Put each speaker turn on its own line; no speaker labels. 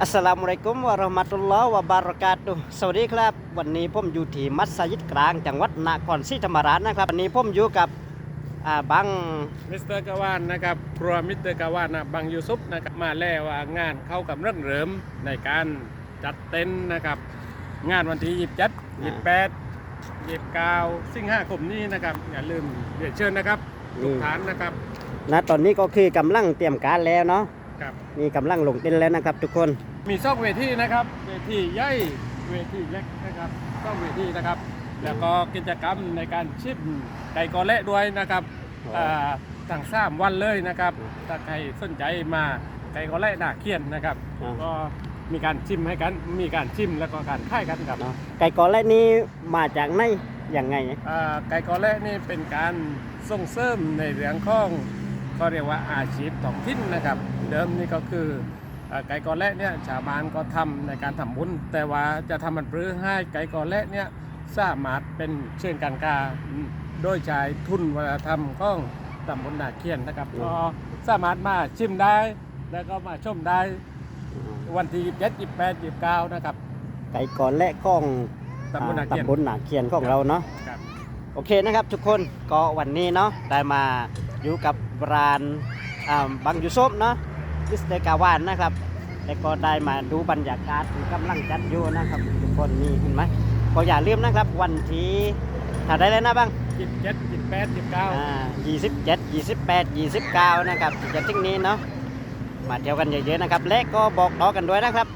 อัสสลามุอะลัยกุมวะเราะห์มะตุลลอฮ์วะบารอกาตุฮ์สวัสดีครับ วันนี้ผมอยู่ที่มัสยิดกลางจังหวัดนครศรีธรรมราชนะครับ วันนี้ผมอยู่กับอ่าบัง
มิสเตอร์กาวานนะครับครัวมิสเตอร์กาวานนะบังยูซุปนะครับมาแล้วว่างานเข้ากับเรื่องเริมในการจัดเต็นท์นะครับ งานวันที่ยี่สิบเจ็ดยี่สิบแปดยี่สิบเก้าสิงหาคมนี้นะครับอย่าลืมเรียนเชิญนะครับทุกท่านนะครับ
นะตอนนี้ก็คือกำลังเตรียมการแล้วเนาะ
ครับ
มีกำลังลงเต้นแล้วนะครับ ทุกคน
มีซอกเวทีนะครับ เวทีใหญ่เวทีเล็กนะครับซอกเวทีนะครับ แล้วก็กิจกรรมในการชิมไก่กอเละด้วยนะครับ
อ๋ออ่า
ทั้งสามวันเลยนะครับ ถ้าใครสนใจมาไก่กอเละหน้าเขียนนะครับ
อ่า
ก็มีการชิมให้กัน มีการชิมแล้วก็การค่ายกันครับ
เนาะไก่กอและนี้มาจากไหนอย่างไง
อ่าไก่กอเละนี่เป็นการส่งเสริมในเรื่องของ ก็เรียกว่าอาชีพท้องถิ่นนะครับ เดิมนี่ก็คืออ่าไก่กอเละเนี่ยชาวบ้านก็ทำในการทำบุญ แต่ว่าจะทำมันปรือให้ไก่กอเละเนี่ยสามารถเป็นเชิงการกาโดยใช้ทุนวัฒนธรรมของตำบลนาเคียนนะครับ
อืม
ก็สามารถมาชิมได้แล้วก็มาชมได้วันที่27 28 29นะครับ
ไก่กอและข้อง
ตำบลนา
อ่า
เคียน
ตำบลหนาเคียนของเราเนาะ
ครับ
โอเคนะครับทุกคนก็วันนี้เนาะได้มา อยู่กับร้านอ่าบังยูซบเนาะมิสเตอร์กาวานนะครับ แล้วก็ได้มาดูบรรยากาศที่กำลังจัดอยู่นะครับทุกคนนี่เห็นไหมก็อย่าลืมนะครับวันที่ถ้าได้เลยนะบ้าง
27 28 29
อ่า27 28 29 นะครับที่จะถึงนี้เนาะมาเที่ยวกันเยอะๆนะครับ และก็บอกต่อกันด้วยนะครับ